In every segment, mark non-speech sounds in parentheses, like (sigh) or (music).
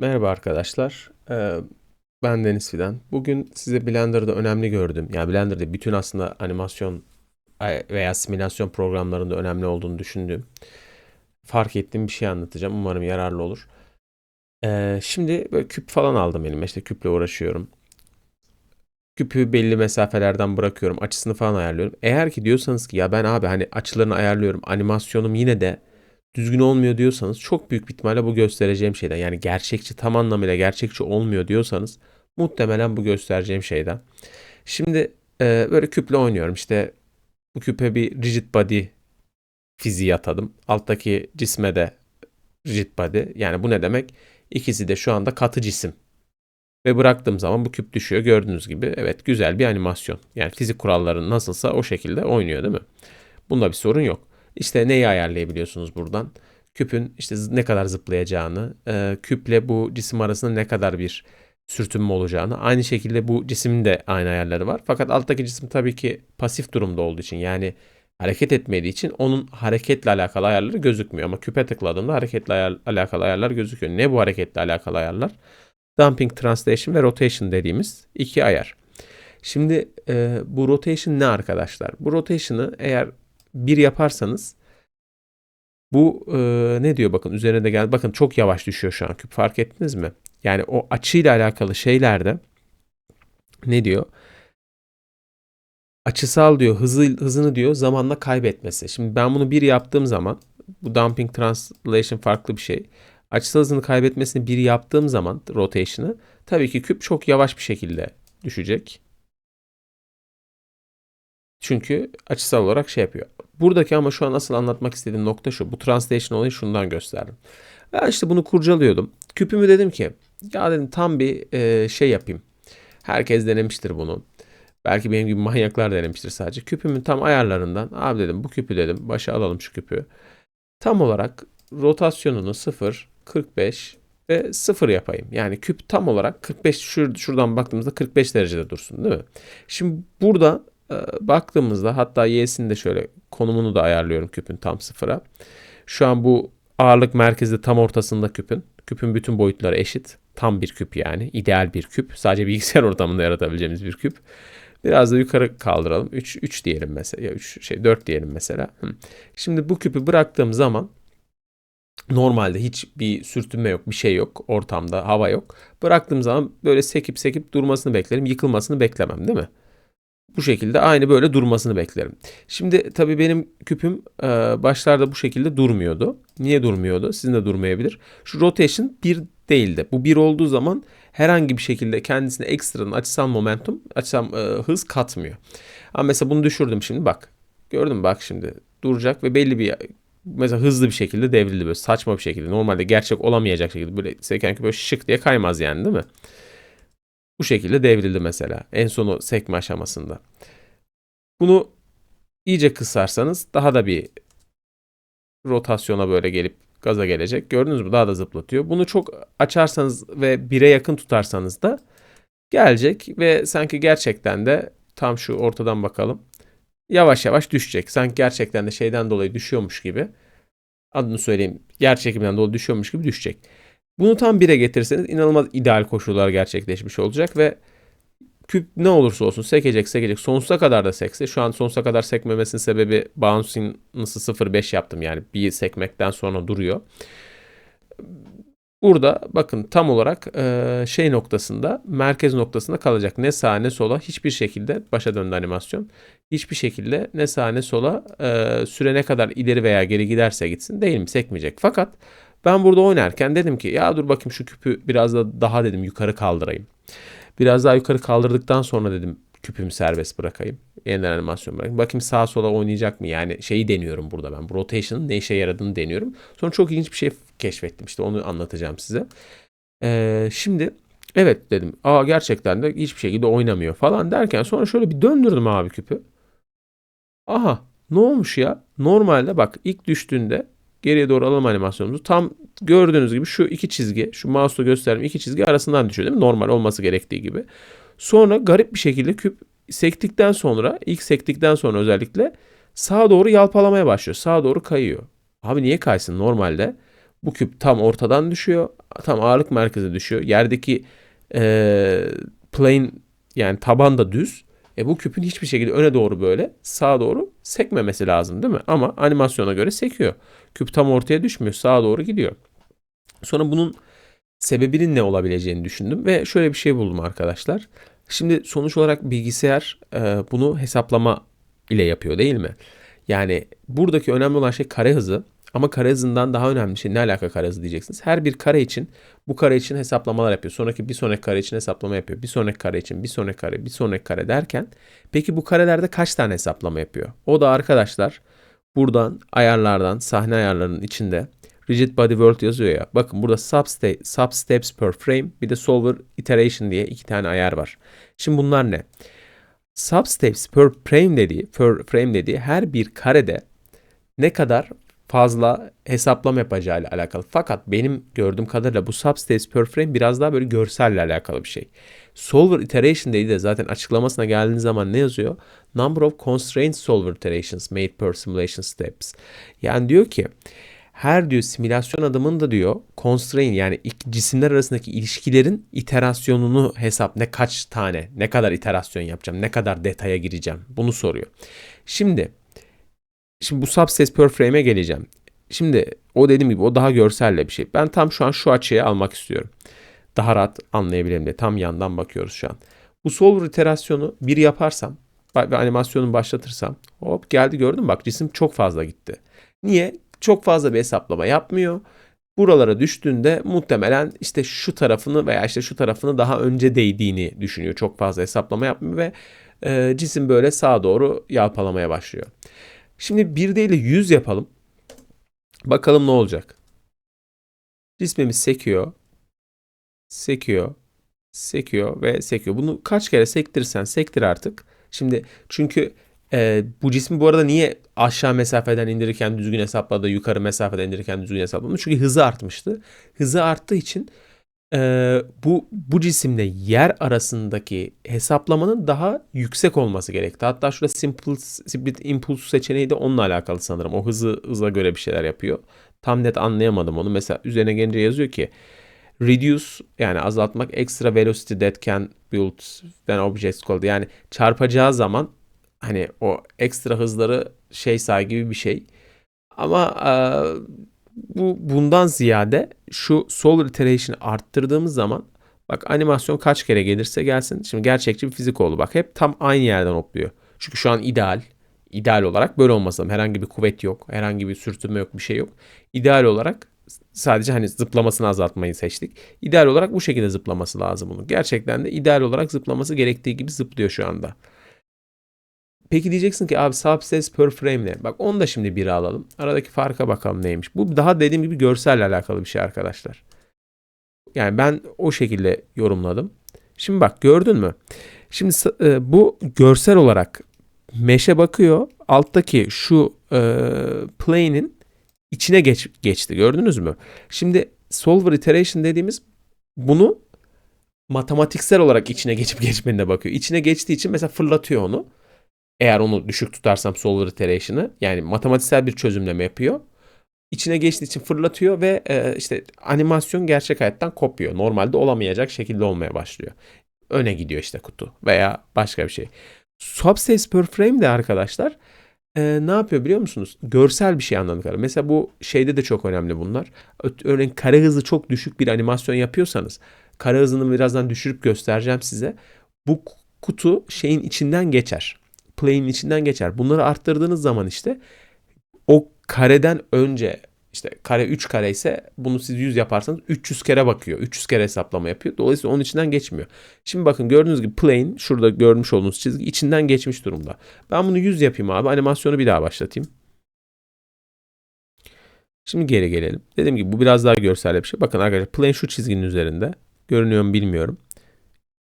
Merhaba arkadaşlar. Ee, ben Deniz Fidan. Bugün size Blender'da önemli gördüm. Yani Blender'da bütün aslında animasyon veya simülasyon programlarında önemli olduğunu düşündüğüm, fark ettiğim bir şey anlatacağım. Umarım yararlı olur. Ee, şimdi böyle küp falan aldım elime. İşte küple uğraşıyorum. Küpü belli mesafelerden bırakıyorum. Açısını falan ayarlıyorum. Eğer ki diyorsanız ki ya ben abi hani açılarını ayarlıyorum. Animasyonum yine de düzgün olmuyor diyorsanız çok büyük bir ihtimalle bu göstereceğim şeyden yani gerçekçi tam anlamıyla gerçekçi olmuyor diyorsanız muhtemelen bu göstereceğim şeyden. Şimdi e, böyle küple oynuyorum işte bu küpe bir rigid body fiziği atadım. Alttaki cisme de rigid body yani bu ne demek? İkisi de şu anda katı cisim. Ve bıraktığım zaman bu küp düşüyor gördüğünüz gibi. Evet güzel bir animasyon. Yani fizik kuralları nasılsa o şekilde oynuyor değil mi? Bunda bir sorun yok. İşte neyi ayarlayabiliyorsunuz buradan? Küpün işte ne kadar zıplayacağını, e, küple bu cisim arasında ne kadar bir sürtünme olacağını. Aynı şekilde bu cismin de aynı ayarları var. Fakat alttaki cisim tabii ki pasif durumda olduğu için yani hareket etmediği için onun hareketle alakalı ayarları gözükmüyor. Ama küpe tıkladığımda hareketle ayar, alakalı ayarlar gözüküyor. Ne bu hareketle alakalı ayarlar? Dumping, Translation ve Rotation dediğimiz iki ayar. Şimdi e, bu rotation ne arkadaşlar? Bu rotation'ı eğer bir yaparsanız bu e, ne diyor bakın üzerine de gel. Bakın çok yavaş düşüyor şu an küp fark ettiniz mi? Yani o açıyla alakalı şeylerde ne diyor? Açısal diyor hızı, hızını diyor zamanla kaybetmesi. Şimdi ben bunu bir yaptığım zaman bu dumping translation farklı bir şey. Açısal hızını kaybetmesini bir yaptığım zaman rotation'ı tabii ki küp çok yavaş bir şekilde düşecek. Çünkü açısal olarak şey yapıyor. Buradaki ama şu an asıl anlatmak istediğim nokta şu. Bu translation olayı şundan gösterdim. Ben işte bunu kurcalıyordum. Küpümü dedim ki ya dedim tam bir e, şey yapayım. Herkes denemiştir bunu. Belki benim gibi manyaklar denemiştir sadece. Küpümün tam ayarlarından abi dedim bu küpü dedim başa alalım şu küpü. Tam olarak rotasyonunu 0, 45 ve 0 yapayım. Yani küp tam olarak 45 şur şuradan baktığımızda 45 derecede dursun değil mi? Şimdi burada baktığımızda hatta y'sini de şöyle konumunu da ayarlıyorum küpün tam sıfıra. Şu an bu ağırlık merkezi tam ortasında küpün. Küpün bütün boyutları eşit. Tam bir küp yani. ideal bir küp. Sadece bilgisayar (laughs) ortamında yaratabileceğimiz bir küp. Biraz da yukarı kaldıralım. 3 3 diyelim mesela. Ya 3 şey 4 diyelim mesela. Şimdi bu küpü bıraktığım zaman normalde hiç bir sürtünme yok, bir şey yok. Ortamda hava yok. Bıraktığım zaman böyle sekip sekip durmasını beklerim. Yıkılmasını beklemem değil mi? Bu şekilde aynı böyle durmasını beklerim. Şimdi tabii benim küpüm e, başlarda bu şekilde durmuyordu. Niye durmuyordu? Sizin de durmayabilir. Şu rotation bir değildi. Bu bir olduğu zaman herhangi bir şekilde kendisine ekstradan açısal momentum, açısal e, hız katmıyor. Ama mesela bunu düşürdüm şimdi bak. Gördün mü bak şimdi duracak ve belli bir mesela hızlı bir şekilde devrildi böyle saçma bir şekilde. Normalde gerçek olamayacak şekilde böyle seken küp böyle şık diye kaymaz yani değil mi? Bu şekilde devrildi mesela en sonu sekme aşamasında. Bunu iyice kısarsanız daha da bir rotasyona böyle gelip gaza gelecek. Gördünüz mü? Daha da zıplatıyor. Bunu çok açarsanız ve 1'e yakın tutarsanız da gelecek ve sanki gerçekten de tam şu ortadan bakalım. Yavaş yavaş düşecek. Sanki gerçekten de şeyden dolayı düşüyormuş gibi. Adını söyleyeyim. Yer çekiminden dolayı düşüyormuş gibi düşecek. Bunu tam 1'e getirirseniz inanılmaz ideal koşullar gerçekleşmiş olacak ve küp ne olursa olsun sekecek sekecek sonsuza kadar da sekse şu an sonsuza kadar sekmemesinin sebebi bouncing'lısı 0.5 yaptım yani bir sekmekten sonra duruyor. Burada bakın tam olarak e, şey noktasında merkez noktasında kalacak. Ne sağa ne sola hiçbir şekilde başa döndü animasyon. Hiçbir şekilde ne sağa ne sola e, süre ne kadar ileri veya geri giderse gitsin değil mi sekmeyecek. Fakat ben burada oynarken dedim ki ya dur bakayım şu küpü biraz da daha dedim yukarı kaldırayım. Biraz daha yukarı kaldırdıktan sonra dedim küpümü serbest bırakayım. Yeniden animasyon bırakayım. Bakayım sağa sola oynayacak mı? Yani şeyi deniyorum burada ben. Bu rotation'ın ne işe yaradığını deniyorum. Sonra çok ilginç bir şey keşfettim. İşte onu anlatacağım size. Ee, şimdi evet dedim. Aa gerçekten de hiçbir şekilde oynamıyor falan derken sonra şöyle bir döndürdüm abi küpü. Aha ne olmuş ya? Normalde bak ilk düştüğünde Geriye doğru alalım animasyonumuzu. Tam gördüğünüz gibi şu iki çizgi, şu mouse'la gösterdiğim iki çizgi arasından düşüyor değil mi? Normal olması gerektiği gibi. Sonra garip bir şekilde küp sektikten sonra, ilk sektikten sonra özellikle sağa doğru yalpalamaya başlıyor. Sağa doğru kayıyor. Abi niye kaysın normalde? Bu küp tam ortadan düşüyor. Tam ağırlık merkeze düşüyor. Yerdeki e, plane yani taban da düz. E bu küpün hiçbir şekilde öne doğru böyle sağa doğru sekmemesi lazım değil mi? Ama animasyona göre sekiyor. Küp tam ortaya düşmüyor. Sağa doğru gidiyor. Sonra bunun sebebinin ne olabileceğini düşündüm ve şöyle bir şey buldum arkadaşlar. Şimdi sonuç olarak bilgisayar e, bunu hesaplama ile yapıyor değil mi? Yani buradaki önemli olan şey kare hızı ama kare hızından daha önemli şey ne alaka kare hızı diyeceksiniz. Her bir kare için bu kare için hesaplamalar yapıyor. Sonraki bir sonraki kare için hesaplama yapıyor. Bir sonraki kare için bir sonraki kare bir sonraki kare derken peki bu karelerde kaç tane hesaplama yapıyor? O da arkadaşlar buradan ayarlardan sahne ayarlarının içinde rigid body world yazıyor ya. Bakın burada sub, sub steps per frame bir de solver iteration diye iki tane ayar var. Şimdi bunlar ne? Sub steps per frame dediği, per frame dediği her bir karede ne kadar fazla hesaplama yapacağıyla alakalı. Fakat benim gördüğüm kadarıyla bu subspace per biraz daha böyle görselle alakalı bir şey. Solver iteration dediği de zaten açıklamasına geldiğiniz zaman ne yazıyor? Number of constraint solver iterations made per simulation steps. Yani diyor ki her diyor simülasyon adımında diyor constraint yani cisimler arasındaki ilişkilerin iterasyonunu hesap ne kaç tane ne kadar iterasyon yapacağım ne kadar detaya gireceğim bunu soruyor. Şimdi Şimdi bu subspace per frame'e geleceğim. Şimdi o dediğim gibi o daha görselle bir şey. Ben tam şu an şu açıya almak istiyorum. Daha rahat anlayabilelim diye. Tam yandan bakıyoruz şu an. Bu solver iterasyonu bir yaparsam ve animasyonu başlatırsam hop geldi gördün mü? Bak cisim çok fazla gitti. Niye? Çok fazla bir hesaplama yapmıyor. Buralara düştüğünde muhtemelen işte şu tarafını veya işte şu tarafını daha önce değdiğini düşünüyor. Çok fazla hesaplama yapmıyor ve e, cisim böyle sağa doğru yalpalamaya başlıyor. Şimdi 1 değil de 100 yapalım. Bakalım ne olacak. Cismimiz sekiyor. Sekiyor. Sekiyor ve sekiyor. Bunu kaç kere sektirsen sektir artık. Şimdi çünkü e, bu cismi bu arada niye aşağı mesafeden indirirken düzgün hesapladı, yukarı mesafeden indirirken düzgün hesapladı? Çünkü hızı artmıştı. Hızı arttığı için e, bu bu cisimle yer arasındaki hesaplamanın daha yüksek olması gerekti. Hatta şurada simple split impulse seçeneği de onunla alakalı sanırım. O hızı hıza göre bir şeyler yapıyor. Tam net anlayamadım onu. Mesela üzerine gelince yazıyor ki reduce yani azaltmak extra velocity that can build when objects called. Yani çarpacağı zaman hani o ekstra hızları şey say gibi bir şey. Ama e, bu bundan ziyade şu solar iteration'ı arttırdığımız zaman bak animasyon kaç kere gelirse gelsin. Şimdi gerçekçi bir fizik oldu. Bak hep tam aynı yerden hopluyor. Çünkü şu an ideal. İdeal olarak böyle olması lazım. Herhangi bir kuvvet yok. Herhangi bir sürtünme yok. Bir şey yok. İdeal olarak sadece hani zıplamasını azaltmayı seçtik. İdeal olarak bu şekilde zıplaması lazım bunun. Gerçekten de ideal olarak zıplaması gerektiği gibi zıplıyor şu anda. Peki diyeceksin ki abi subsets per frame ne? Bak onu da şimdi bir alalım. Aradaki farka bakalım neymiş. Bu daha dediğim gibi görselle alakalı bir şey arkadaşlar. Yani ben o şekilde yorumladım. Şimdi bak gördün mü? Şimdi e, bu görsel olarak meşe bakıyor. Alttaki şu e, plane'in içine geç, geçti. Gördünüz mü? Şimdi solver iteration dediğimiz bunu matematiksel olarak içine geçip geçmediğine bakıyor. İçine geçtiği için mesela fırlatıyor onu. Eğer onu düşük tutarsam solver iteration'ı yani matematiksel bir çözümleme yapıyor. İçine geçtiği için fırlatıyor ve e, işte animasyon gerçek hayattan kopuyor. Normalde olamayacak şekilde olmaya başlıyor. Öne gidiyor işte kutu veya başka bir şey. Subspace per frame de arkadaşlar e, ne yapıyor biliyor musunuz? Görsel bir şey kadarıyla. Mesela bu şeyde de çok önemli bunlar. Örneğin kare hızı çok düşük bir animasyon yapıyorsanız kare hızını birazdan düşürüp göstereceğim size. Bu kutu şeyin içinden geçer play'in içinden geçer. Bunları arttırdığınız zaman işte o kareden önce işte kare 3 kare ise bunu siz 100 yaparsanız 300 kere bakıyor. 300 kere hesaplama yapıyor. Dolayısıyla onun içinden geçmiyor. Şimdi bakın gördüğünüz gibi plane şurada görmüş olduğunuz çizgi içinden geçmiş durumda. Ben bunu 100 yapayım abi. Animasyonu bir daha başlatayım. Şimdi geri gelelim. Dediğim gibi bu biraz daha görsel bir şey. Bakın arkadaşlar plane şu çizginin üzerinde. Görünüyor mu bilmiyorum.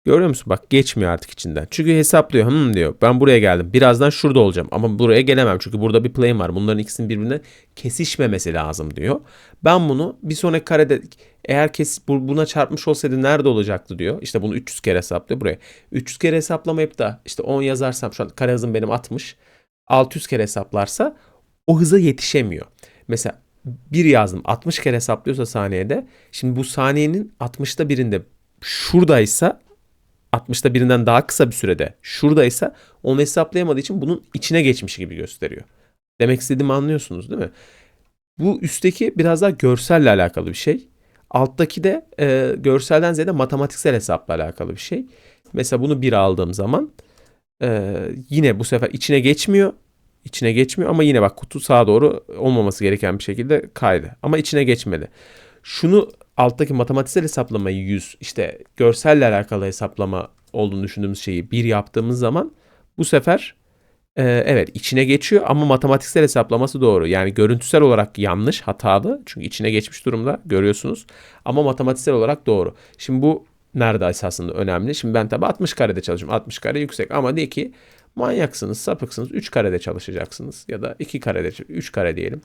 Görüyor musun? Bak geçmiyor artık içinden. Çünkü hesaplıyor. Hım diyor. Ben buraya geldim. Birazdan şurada olacağım. Ama buraya gelemem. Çünkü burada bir plane var. Bunların ikisinin birbirine kesişmemesi lazım diyor. Ben bunu bir sonraki karede eğer kes, buna çarpmış olsaydı nerede olacaktı diyor. İşte bunu 300 kere hesaplıyor buraya. 300 kere hesaplamayıp da işte 10 yazarsam şu an kare hızım benim 60. 600 kere hesaplarsa o hıza yetişemiyor. Mesela bir yazdım 60 kere hesaplıyorsa saniyede. Şimdi bu saniyenin 60'ta birinde şuradaysa 60'ta birinden daha kısa bir sürede şuradaysa onu hesaplayamadığı için bunun içine geçmiş gibi gösteriyor. Demek istediğimi anlıyorsunuz değil mi? Bu üstteki biraz daha görselle alakalı bir şey. Alttaki de e, görselden ziyade matematiksel hesapla alakalı bir şey. Mesela bunu bir aldığım zaman e, yine bu sefer içine geçmiyor. İçine geçmiyor ama yine bak kutu sağa doğru olmaması gereken bir şekilde kaydı. Ama içine geçmedi. Şunu alttaki matematiksel hesaplamayı 100 işte görselle alakalı hesaplama olduğunu düşündüğümüz şeyi bir yaptığımız zaman bu sefer e, evet içine geçiyor ama matematiksel hesaplaması doğru. Yani görüntüsel olarak yanlış, hatalı. Çünkü içine geçmiş durumda görüyorsunuz. Ama matematiksel olarak doğru. Şimdi bu nerede esasında önemli? Şimdi ben tabi 60 karede çalışıyorum. 60 kare yüksek ama de ki manyaksınız, sapıksınız. 3 karede çalışacaksınız ya da 2 karede, 3 kare diyelim.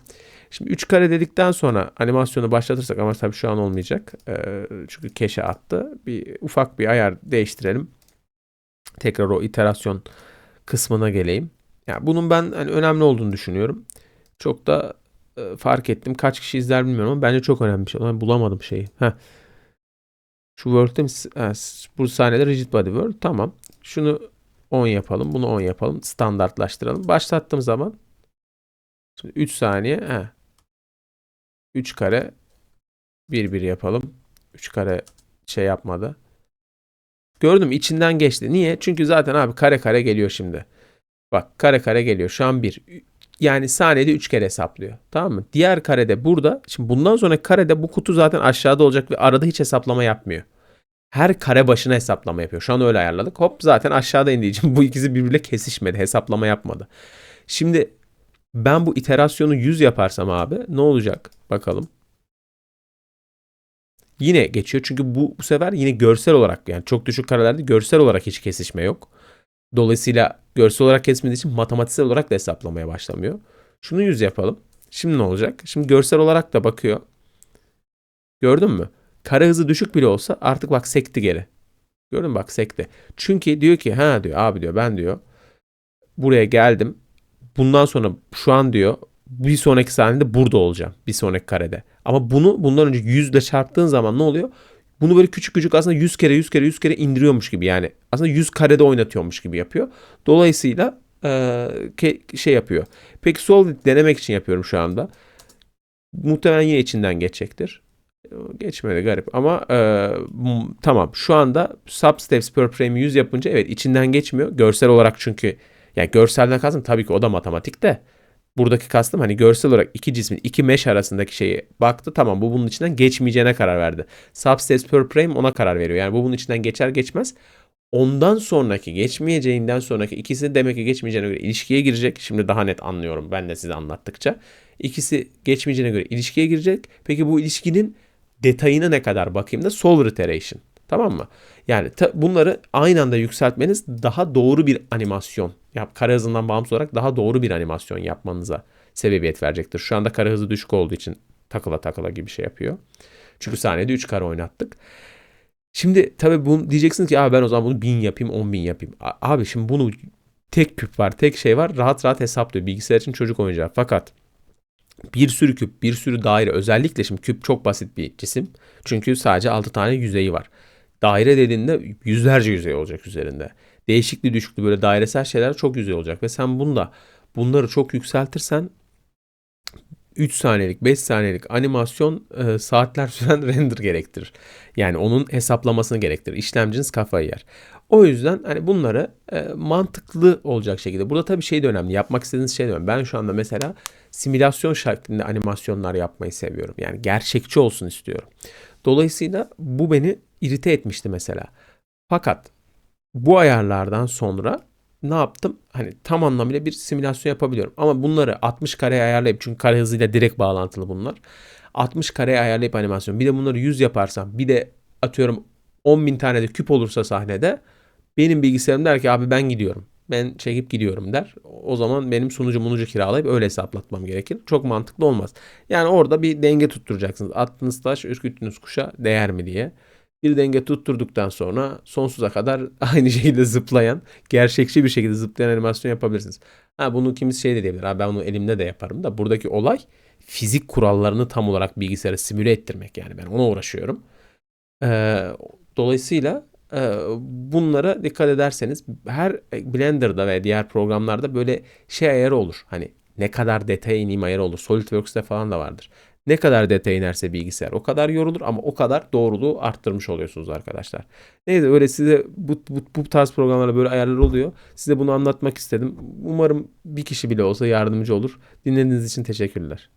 Şimdi 3 kare dedikten sonra animasyonu başlatırsak ama tabii şu an olmayacak. Çünkü keşe attı. Bir ufak bir ayar değiştirelim. Tekrar o iterasyon kısmına geleyim. Yani bunun ben hani önemli olduğunu düşünüyorum. Çok da fark ettim. Kaç kişi izler bilmiyorum ama bence çok önemli bir şey. Ben bulamadım şeyi. Heh. Şu Word'de mi? Ha, bu sahnede rigid body Word. Tamam. Şunu 10 yapalım. Bunu 10 yapalım. Standartlaştıralım. Başlattığım zaman Şimdi 3 saniye. He. 3 kare 1 1 yapalım. 3 kare şey yapmadı. Gördüm içinden geçti. Niye? Çünkü zaten abi kare kare geliyor şimdi. Bak kare kare geliyor. Şu an 1. Yani saniyede 3 kere hesaplıyor. Tamam mı? Diğer karede burada. Şimdi bundan sonra karede bu kutu zaten aşağıda olacak ve arada hiç hesaplama yapmıyor. Her kare başına hesaplama yapıyor. Şu an öyle ayarladık. Hop zaten aşağıda indiği bu ikisi birbiriyle kesişmedi. Hesaplama yapmadı. Şimdi ben bu iterasyonu 100 yaparsam abi ne olacak? Bakalım. Yine geçiyor çünkü bu, bu sefer yine görsel olarak yani çok düşük karelerde görsel olarak hiç kesişme yok. Dolayısıyla görsel olarak kesmediği için matematiksel olarak da hesaplamaya başlamıyor. Şunu 100 yapalım. Şimdi ne olacak? Şimdi görsel olarak da bakıyor. Gördün mü? Kare hızı düşük bile olsa artık bak sekti geri. Gördün bak sekti. Çünkü diyor ki ha diyor abi diyor ben diyor buraya geldim bundan sonra şu an diyor bir sonraki saniyede burada olacağım. Bir sonraki karede. Ama bunu bundan önce 100 ile çarptığın zaman ne oluyor? Bunu böyle küçük küçük aslında 100 kere 100 kere 100 kere indiriyormuş gibi yani. Aslında 100 karede oynatıyormuş gibi yapıyor. Dolayısıyla şey yapıyor. Peki Solid denemek için yapıyorum şu anda. Muhtemelen yine içinden geçecektir. Geçmedi garip ama e, tamam şu anda substeps per frame 100 yapınca evet içinden geçmiyor. Görsel olarak çünkü yani görselden kastım tabii ki o da matematik de. Buradaki kastım hani görsel olarak iki cismin iki mesh arasındaki şeyi baktı tamam bu bunun içinden geçmeyeceğine karar verdi. Subspace per frame ona karar veriyor. Yani bu bunun içinden geçer geçmez. Ondan sonraki geçmeyeceğinden sonraki ikisi demek ki geçmeyeceğine göre ilişkiye girecek. Şimdi daha net anlıyorum ben de size anlattıkça. İkisi geçmeyeceğine göre ilişkiye girecek. Peki bu ilişkinin detayına ne kadar bakayım da solver iteration. Tamam mı? Yani bunları aynı anda yükseltmeniz daha doğru bir animasyon yap kare hızından bağımsız olarak daha doğru bir animasyon yapmanıza sebebiyet verecektir. Şu anda kare hızı düşük olduğu için takıla takıla gibi şey yapıyor. Çünkü sahnede 3 kare oynattık. Şimdi tabii bunu diyeceksiniz ki abi ben o zaman bunu 1000 yapayım 10 bin yapayım. Abi şimdi bunu tek küp var tek şey var rahat rahat hesaplıyor. Bilgisayar için çocuk oyuncağı. Fakat bir sürü küp, bir sürü daire özellikle şimdi küp çok basit bir cisim. Çünkü sadece 6 tane yüzeyi var. Daire dediğinde yüzlerce yüzey olacak üzerinde değişikli düşüklü böyle dairesel şeyler çok güzel olacak. Ve sen bunda bunları çok yükseltirsen 3 saniyelik 5 saniyelik animasyon e, saatler (laughs) süren render gerektirir. Yani onun hesaplamasını gerektirir. İşlemciniz kafayı yer. O yüzden hani bunları e, mantıklı olacak şekilde. Burada tabii şey de önemli. Yapmak istediğiniz şey de önemli. Ben şu anda mesela simülasyon şeklinde animasyonlar yapmayı seviyorum. Yani gerçekçi olsun istiyorum. Dolayısıyla bu beni irite etmişti mesela. Fakat bu ayarlardan sonra ne yaptım? Hani tam anlamıyla bir simülasyon yapabiliyorum. Ama bunları 60 kareye ayarlayıp çünkü kare hızıyla direkt bağlantılı bunlar. 60 kareye ayarlayıp animasyon. Bir de bunları 100 yaparsam bir de atıyorum 10 bin tane de küp olursa sahnede benim bilgisayarım der ki abi ben gidiyorum. Ben çekip gidiyorum der. O zaman benim sunucu munucu kiralayıp öyle hesaplatmam gerekir. Çok mantıklı olmaz. Yani orada bir denge tutturacaksınız. Attığınız taş ürküttüğünüz kuşa değer mi diye bir denge tutturduktan sonra sonsuza kadar (laughs) aynı şekilde zıplayan, gerçekçi bir şekilde zıplayan animasyon yapabilirsiniz. Ha bunu kimisi şey de diyebilir. Ha ben bunu elimde de yaparım da buradaki olay fizik kurallarını tam olarak bilgisayara simüle ettirmek yani ben ona uğraşıyorum. Ee, dolayısıyla e, bunlara dikkat ederseniz her Blender'da ve diğer programlarda böyle şey ayarı olur. Hani ne kadar detaya ineyim ayarı olur. SolidWorks'te falan da vardır. Ne kadar detaya inerse bilgisayar o kadar yorulur ama o kadar doğruluğu arttırmış oluyorsunuz arkadaşlar. Neyse öyle size bu, bu, bu tarz programlarda böyle ayarlar oluyor. Size bunu anlatmak istedim. Umarım bir kişi bile olsa yardımcı olur. Dinlediğiniz için teşekkürler.